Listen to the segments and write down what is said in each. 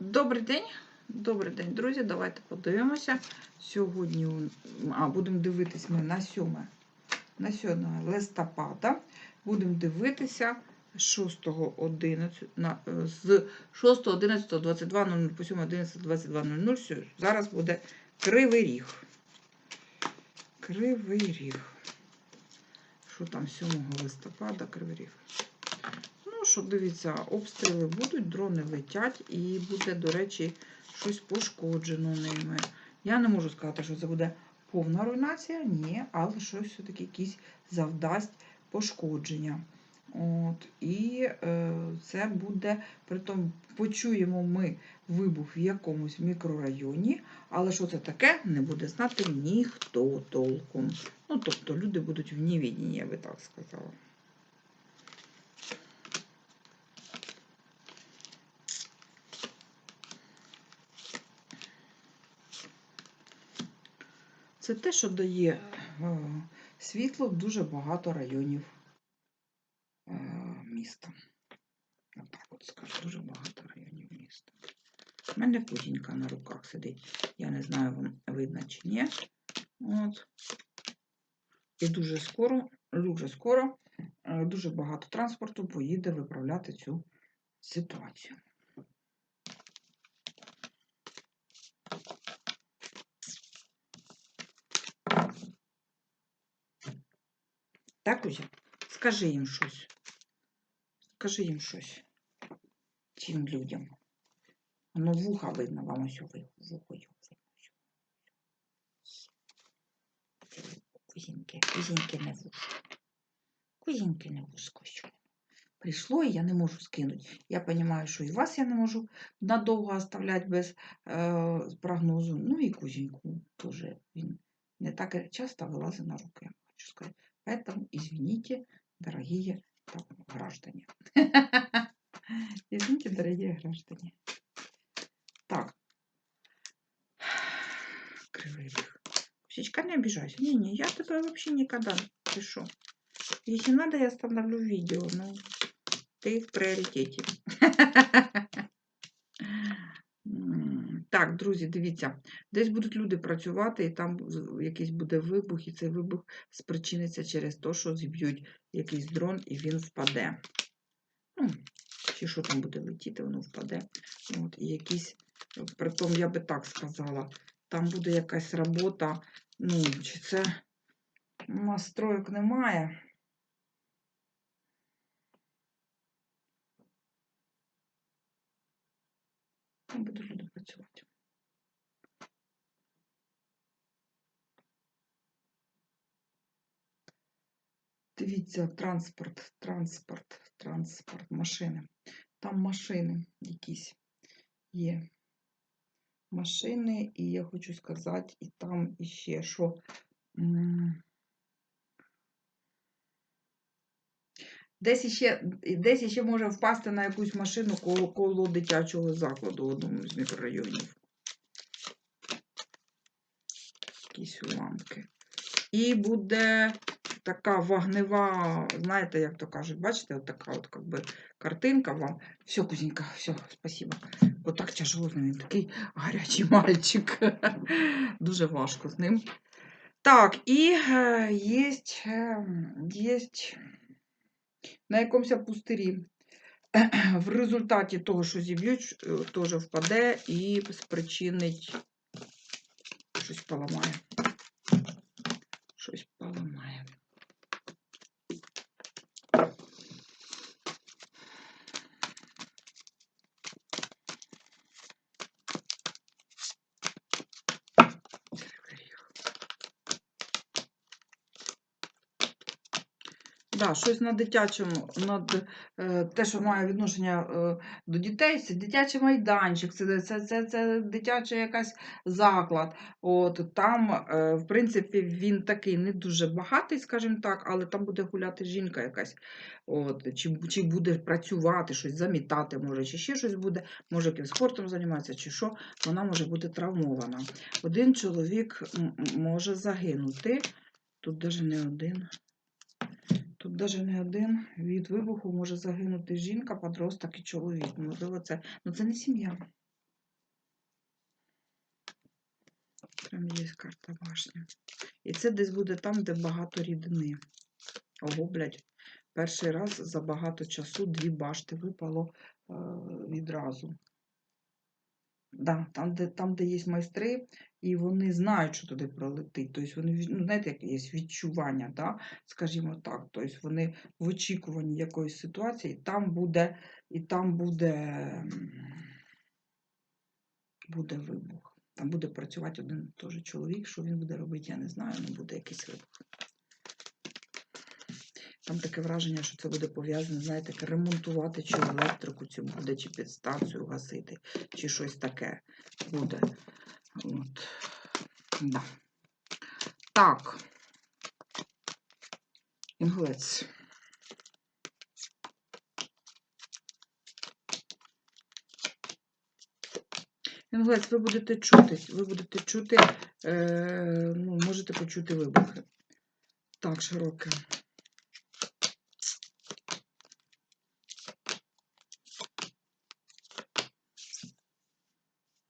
Добрий день, добрий день, друзі. Давайте подивимося. Сьогодні а, будемо дивитись ми на 7, на 7 листопада. Будемо дивитися 6.11 на, е, з 6.11.22.00 по 7.11.22.00. Сьо- Зараз буде Кривий Ріг. Кривий Ріг. Що там 7 листопада, Кривий Ріг. Що дивіться, обстріли будуть, дрони летять, і буде, до речі, щось пошкоджено ними. Я не можу сказати, що це буде повна руйнація, ні, але щось все-таки якісь завдасть пошкодження. От, і е, це буде, притом почуємо ми вибух в якомусь мікрорайоні, але що це таке, не буде знати ніхто толком. Ну, тобто люди будуть в невіденні, я би так сказала. Це те, що дає е, світло в дуже багато районів е, міста. Отак от скажу, дуже багато районів міста. У мене кузінька на руках сидить. Я не знаю, вам видно чи ні. От. І дуже скоро, дуже скоро, е, дуже багато транспорту поїде виправляти цю ситуацію. Так, Кузя? Скажи їм щось. Скажи їм щось. Цим людям. Воно вуха видно, вам ось ви- вухо його видно. Кузіньки, кузіньки не вушко. Кузіньки не вушко. Прийшло, і я не можу скинути. Я розумію, що і вас я не можу надовго оставляти без е, прогнозу. Ну і кузіньку теж він не так часто вилазить на руки, я хочу сказати. Поэтому извините, дорогие так, граждане. Извините, дорогие граждане. Так. Ріг. Кусечка, не обижайся. Не-не, я тебя вообще никогда не пишу. Если надо, я остановлю видео, но ты в приоритете. Так, друзі, дивіться, десь будуть люди працювати, і там якийсь буде вибух, і цей вибух спричиниться через те, що зіб'ють якийсь дрон і він впаде. Ну, чи що там буде летіти, воно впаде. От, і якісь, притом я би так сказала, там буде якась робота, ну, чи це настроїк немає. Там будуть люди працювати. Дивіться, транспорт, транспорт, транспорт, машини. Там машини якісь є. Машини, і я хочу сказати, і там іще що. Десь іще, десь іще може впасти на якусь машину коло, коло дитячого закладу в одному з мікрорайонів. Якісь уламки. І буде така вогнева, знаєте, як то кажуть, бачите, от така от как би, картинка вам. Все, кузенька, все, спасибо. Отак тяжело з ним, він такий гарячий мальчик. Дуже важко з ним. Так, і е, є, є на якомусь пустирі. В результаті того, що зіб'ють, е, теж впаде і спричинить щось поламає. Щось поламає. Да, щось на дитячому, над, е, те, що має відношення е, до дітей, це дитячий майданчик, це, це, це, це дитячий якась заклад. От, там, е, в принципі, він такий не дуже багатий, скажімо так, але там буде гуляти жінка якась. От, чи, чи буде працювати, щось замітати, може, чи ще щось буде, може яким спортом займатися, чи що, вона може бути травмована. Один чоловік може загинути. Тут навіть не один. Тут навіть не один від вибуху може загинути жінка, подросток і чоловік. Можливо, це Ну це не сім'я. Прям є карта башня. І це десь буде там, де багато рідни. Ого, блядь, перший раз за багато часу дві башти випало е відразу. Да, там, де, там, де є майстри, і вони знають, що туди пролетить. Тобто вони, ну, знаєте, є відчування, да? скажімо так. Тобто вони в очікуванні якоїсь ситуації, там буде, і там буде, буде вибух. Там буде працювати один теж чоловік, що він буде робити, я не знаю, але буде якийсь вибух. Там таке враження, що це буде пов'язано, знаєте, ремонтувати чи електрику цю буде, чи підстанцію гасити, чи щось таке буде. От. Да. Так. Інгулець. Інгулець, ви будете чути, ви будете чути, е, ну, можете почути вибухи. Так, широке.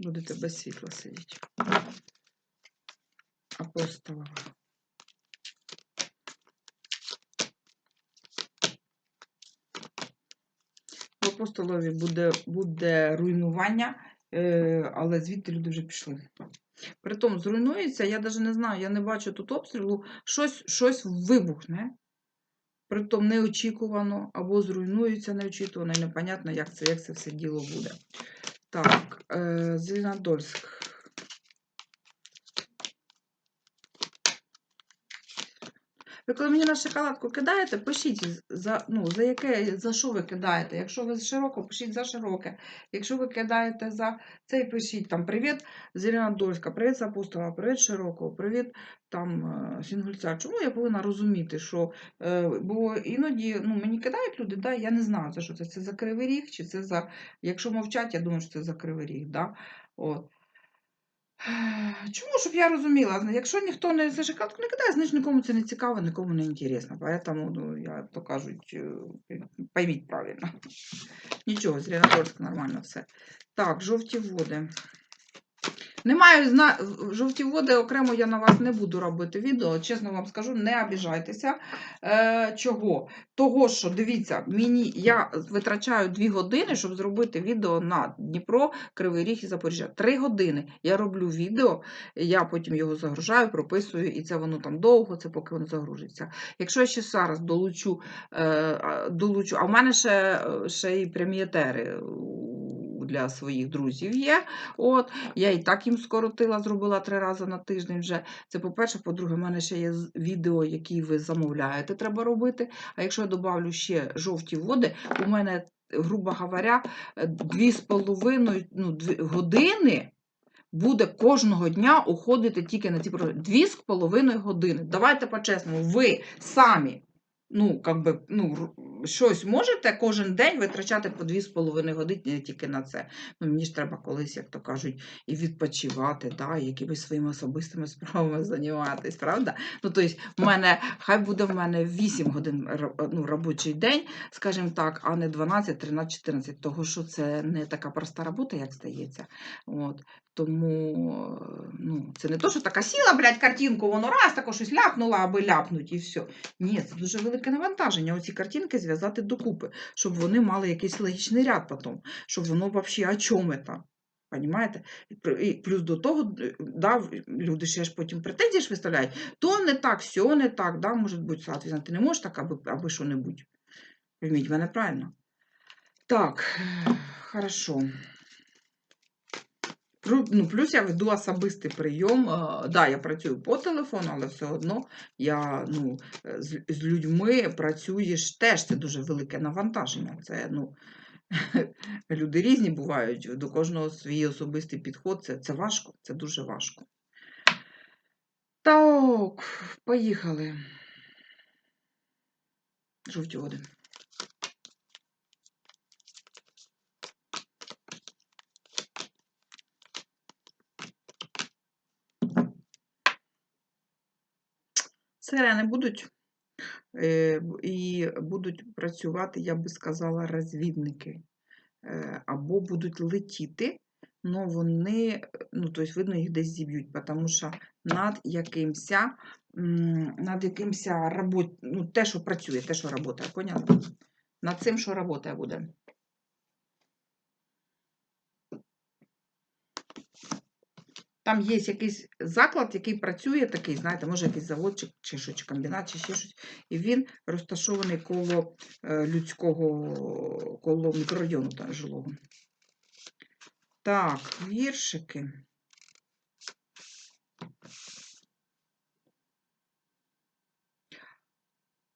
Будете без світла сидіти. Апостолова. В апостолові буде, буде руйнування, е, але звідти люди вже пішли. Притом зруйнується, я навіть не знаю, я не бачу тут обстрілу, щось, щось вибухне. Притом неочікувано, або зруйнується неочікувано, і непонятно, як це, як це все діло буде. Так, е, Зеленодольськ. Ви коли мені на шоколадку кидаєте, пишіть, за, ну, за яке, за що ви кидаєте. Якщо ви широко, пишіть за широке. Якщо ви кидаєте за цей, пишіть там привіт Зеленодольська, привіт з Апостола, привіт Широкого, привіт там е, Сінгульця. Чому я повинна розуміти, що е, бо іноді ну, мені кидають люди, да, я не знаю, за що це. Це за кривий ріг, чи це за. Якщо мовчать, я думаю, що це за кривий ріг. Да? От. Чому, щоб я розуміла, якщо ніхто не за то не кидає, значить нікому це не цікаво, нікому не інтересно. Поэтому, ну, я то кажуть, е, пойміть правильно. Нічого, Зеленодольськ нормально все. Так, жовті води. Немає зна... жовті води, окремо я на вас не буду робити відео. Чесно вам скажу, не обіжайтеся. Е, чого? Того, що дивіться, мені я витрачаю 2 години, щоб зробити відео на Дніпро, Кривий Ріг і Запоріжжя. 3 години я роблю відео, я потім його загружаю, прописую, і це воно там довго, це поки воно загружиться. Якщо я ще зараз долучу, е, долучу, а в мене ще, ще і у- для своїх друзів є. От, я і так їм скоротила, зробила три рази на тиждень вже. Це по-перше, по-друге, в мене ще є відео, які ви замовляєте, треба робити. А якщо я додавлю ще жовті води, у мене, грубо говоря, е, дві з половиною ну, дві години. Буде кожного дня уходити тільки на ці програми. Дві з половиною години. Давайте по-чесному, ви самі ну, как би, ну, щось можете кожен день витрачати по 2,5 години тільки на це. Ну, мені ж треба колись, як то кажуть, і відпочивати, да, і якимись своїми особистими справами займатися, правда? Ну, тобто, в мене, хай буде в мене 8 годин ну, робочий день, скажімо так, а не 12, 13, 14, того що це не така проста робота, як здається. От. Тому е, ну, це не то, що така сіла, блядь, картинку, воно раз тако щось ляпнула, аби ляпнуть, і все. Ні, це дуже велике навантаження. Оці картинки зв'язати докупи, щоб вони мали якийсь логічний ряд потім, щоб воно взагалі о чому це. Понимаєте? І плюс до того, е, да, люди ще ж потім претензії ж виставляють, то не так, сьо не так, да, може бути, соответственно, ти не можеш так, аби, аби що-небудь. Пойміть мене правильно. Так, хорошо. Ну, плюс я веду особистий прийом. е, Да, я працюю по телефону, але все одно я ну, е, з, з людьми працюєш теж. Це дуже велике навантаження. Це, ну, люди різні бувають, до кожного свій особистий підход. Це, це важко, це дуже важко. Так, поїхали. Жовті води. Сирени будуть е, і будуть працювати, я би сказала, розвідники. Е, Або будуть летіти ну вони, ну, тобто, видно, їх десь зіб'ють, тому що над якимся, над якимся робот, ну, те, що працює, те, що працює, поняли? Над цим, що працює буде. Там є якийсь заклад, який працює, такий, знаєте, може якийсь заводчик, чи що, чи комбінат, чи ще щось. І він розташований коло е, людського, коло мікрорайону та, жилого. Так, віршики.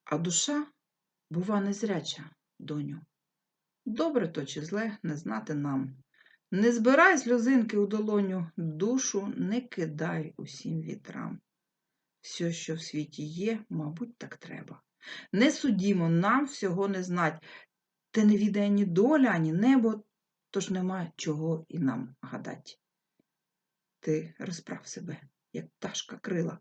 А душа, бува, незряча, доню. Добре то чи зле не знати нам. Не збирай сльозинки у долоню, душу не кидай усім вітрам. Все, що в світі є, мабуть, так треба. Не судімо, нам всього не знать, те не відає ні доля, ані небо, тож нема чого і нам гадать. Ти розправ себе, як пташка крила.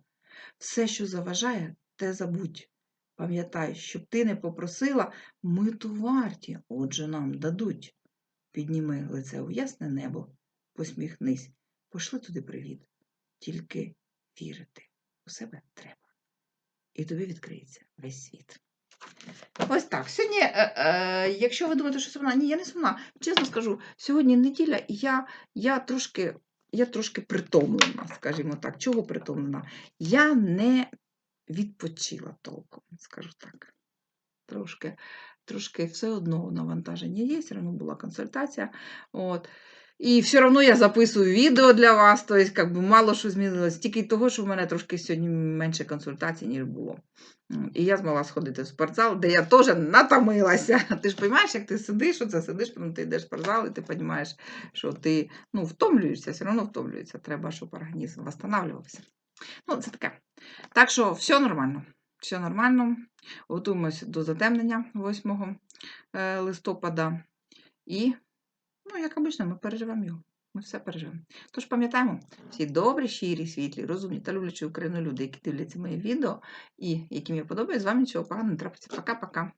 Все, що заважає, те забудь. Пам'ятай, щоб ти не попросила, ми ту варті, отже нам дадуть. Підніми лице у ясне небо, посміхнись, пошли туди привіт. Тільки вірити у себе треба. І тобі відкриється весь світ. Ось так. Сьогодні, е, е, якщо ви думаєте, що сумна, ні, я не сумна. Чесно скажу, сьогодні неділя, і я, я трошки. Я трошки притомлена, скажімо так. Чого притомлена? Я не відпочила толком, скажу так. Трошки, трошки все одно навантаження є, все одно була консультація. От. І все одно я записую відео для вас, тобто, як би, мало що змінилось, тільки того, що в мене трошки сьогодні менше консультацій, ніж було. І я змогла сходити в спортзал, де я теж натомилася. Ти ж розумієш, як ти сидиш, оце сидиш, потім ти йдеш в спортзал, і ти розумієш, що ти ну, втомлюєшся, все одно втомлюєшся. Треба, щоб організм восстанавливався. Ну, це таке. Так що все нормально. Все нормально. Готуємося до затемнення 8 е, листопада. І, ну, як обично, ми переживемо його. Ми все переживемо. Тож пам'ятаємо, всі добрі, щирі, світлі, розумні та люблячі Україну люди, які дивляться моє відео і яким я подобаюсь, з вами нічого поганого не трапиться. Пока-пока.